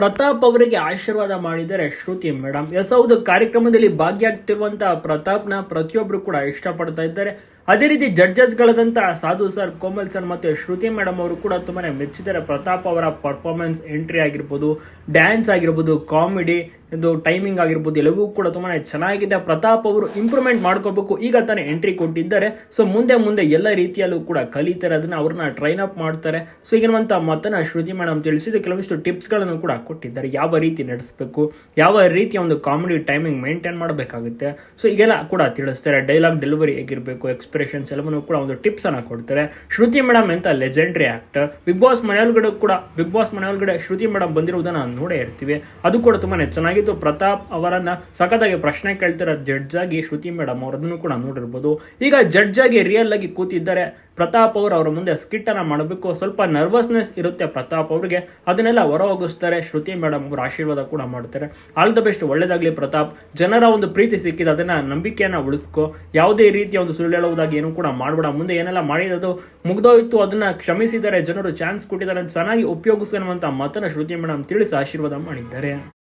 ಪ್ರತಾಪ್ ಅವರಿಗೆ ಆಶೀರ್ವಾದ ಮಾಡಿದರೆ ಶ್ರುತಿ ಮೇಡಮ್ ಎಸ್, ಹೌದು, ಕಾರ್ಯಕ್ರಮದಲ್ಲಿ ಭಾಗಿಯಾಗ್ತಿರುವಂತಹ ಪ್ರತಾಪ್ನ ಪ್ರತಿಯೊಬ್ಬರು ಕೂಡ ಇಷ್ಟಪಡ್ತಾ ಇದ್ದಾರೆ. ಅದೇ ರೀತಿ ಜಡ್ಜಸ್ಗಳಾದಂಥ ಸಾಧು ಸರ್ ಕೋಮಲ್ ಸರ್ ಮತ್ತು ಶ್ರುತಿ ಮೇಡಮ್ ಅವರು ಕೂಡ ತುಂಬಾನೇ ಮೆಚ್ಚಿದ್ದಾರೆ. ಪ್ರತಾಪ್ ಅವರ ಪರ್ಫಾರ್ಮೆನ್ಸ್ ಎಂಟ್ರಿ ಆಗಿರ್ಬೋದು ಡ್ಯಾನ್ಸ್ ಆಗಿರ್ಬೋದು ಕಾಮಿಡಿ ಇದು ಟೈಮಿಂಗ್ ಆಗಿರ್ಬೋದು, ಎಲ್ಲವೂ ಕೂಡ ತುಂಬಾ ಚೆನ್ನಾಗಿದೆ. ಪ್ರತಾಪ್ ಅವರು ಇಂಪ್ರೂವ್ಮೆಂಟ್ ಮಾಡ್ಕೋಬೇಕು ಈಗ ತಾನೇ ಎಂಟ್ರಿ ಕೊಟ್ಟಿದ್ದಾರೆ. ಸೊ ಮುಂದೆ ಮುಂದೆ ಎಲ್ಲ ರೀತಿಯಲ್ಲೂ ಕೂಡ ಕಲಿತಾರೆ. ಅದನ್ನ ಅವ್ರನ್ನ ಟ್ರೈನ್ ಅಪ್ ಮಾಡ್ತಾರೆ. ಸೊ ಈಗಿರುವಂಥ ಮಾತನ್ನ ಶ್ರುತಿ ಮೇಡಮ್ ತಿಳಿಸಿದ್ದು ಟಿಪ್ಸ್ಗಳನ್ನು ಕೂಡ ಕೊಟ್ಟಿದ್ದಾರೆ. ಯಾವ ರೀತಿ ನಡೆಸಬೇಕು, ಯಾವ ರೀತಿಯ ಒಂದು ಕಾಮಿಡಿ ಟೈಮಿಂಗ್ ಮೇಂಟೈನ್ ಮಾಡಬೇಕಾಗುತ್ತೆ. ಸೊ ಈಗೆಲ್ಲ ಕೂಡ ತಿಳಿಸ್ತಾರೆ. ಡೈಲಾಗ್ ಡೆಲಿವರಿ ಹೇಗಿರಬೇಕು ಎಕ್ಸ್ಪ್ರೆಷನ್ಸ್ ಎಲ್ಲವನ್ನೂ ಕೂಡ ಒಂದು ಟಿಪ್ಸ್ ಅನ್ನ ಕೊಡ್ತಾರೆ. ಶ್ರುತಿ ಮೇಡಮ್ ಅಂತ ಲೆಜೆಂಡ್ರಿ ಆಕ್ಟರ್ ಬಿಗ್ ಬಾಸ್ ಮನೆಯೊಳಗಡೆ ಕೂಡ ಬಿಗ್ ಬಾಸ್ ಮನೆಯೊಳಗಡೆ ಶ್ರುತಿ ಮೇಡಮ್ ಬಂದಿರುವುದನ್ನ ನೋಡೇ ಇರ್ತೀವಿ. ಅದು ಕೂಡ ತುಂಬಾನೇ ಚೆನ್ನಾಗಿತ್ತು ಪ್ರತಾಪ್ ಅವರನ್ನ ಸಖತ್ತಾಗಿ ಪ್ರಶ್ನೆ ಕೇಳ್ತಿರೋ ಜಡ್ಜ್ ಆಗಿ ಶ್ರುತಿ ಮೇಡಮ್ ಅವರದನ್ನು ಕೂಡ ನೋಡಿರ್ಬೋದು. ಈಗ ಜಡ್ಜ್ ಆಗಿ ರಿಯಲ್ ಆಗಿ ಕೂತಿದ್ದಾರೆ. ಪ್ರತಾಪ್ ಅವರು ಅವರ ಮುಂದೆ ಸ್ಕಿಟ್ ಅನ್ನ ಮಾಡಬೇಕು. ಸ್ವಲ್ಪ ನರ್ವಸ್ನೆಸ್ ಇರುತ್ತೆ ಪ್ರತಾಪ್ ಅವರಿಗೆ. ಅದನ್ನೆಲ್ಲ ಹೊರ ಹೋಗಿಸ್ತಾರೆ ಶ್ರುತಿ ಮೇಡಮ್ ಅವರು ಆಶೀರ್ವಾದ ಕೂಡ ಮಾಡ್ತಾರೆ. ಆಲ್ ದ ಬೆಸ್ಟ್ ಒಳ್ಳೇದಾಗ್ಲಿ ಪ್ರತಾಪ್. ಜನರ ಒಂದು ಪ್ರೀತಿ ಸಿಕ್ಕಿದೆ. ಅದನ್ನ ನಂಬಿಕೆಯನ್ನ ಉಳಿಸ್ಕೋ. ಯಾವುದೇ ರೀತಿಯ ಒಂದು ಸುಳ್ಳು ಹೇಳುವುದಾಗಿ ಏನು ಕೂಡ ಮಾಡಬೇಡ. ಮುಂದೆ ಏನೆಲ್ಲ ಮಾಡಿರೋದು ಮುಗ್ದೋಯ್ತು. ಅದನ್ನ ಕ್ಷಮಿಸಿದರೆ ಜನರು ಚಾನ್ಸ್ ಕೊಟ್ಟಿದ್ದಾರೆ. ಚೆನ್ನಾಗಿ ಉಪಯೋಗಿಸ್ಕೊಳ್ಳುವಂತ ಮಾತನ್ನ ಶ್ರುತಿ ಮೇಡಮ್ ತಿಳಿಸಿ ಆಶೀರ್ವಾದ ಮಾಡಿದ್ದಾರೆ.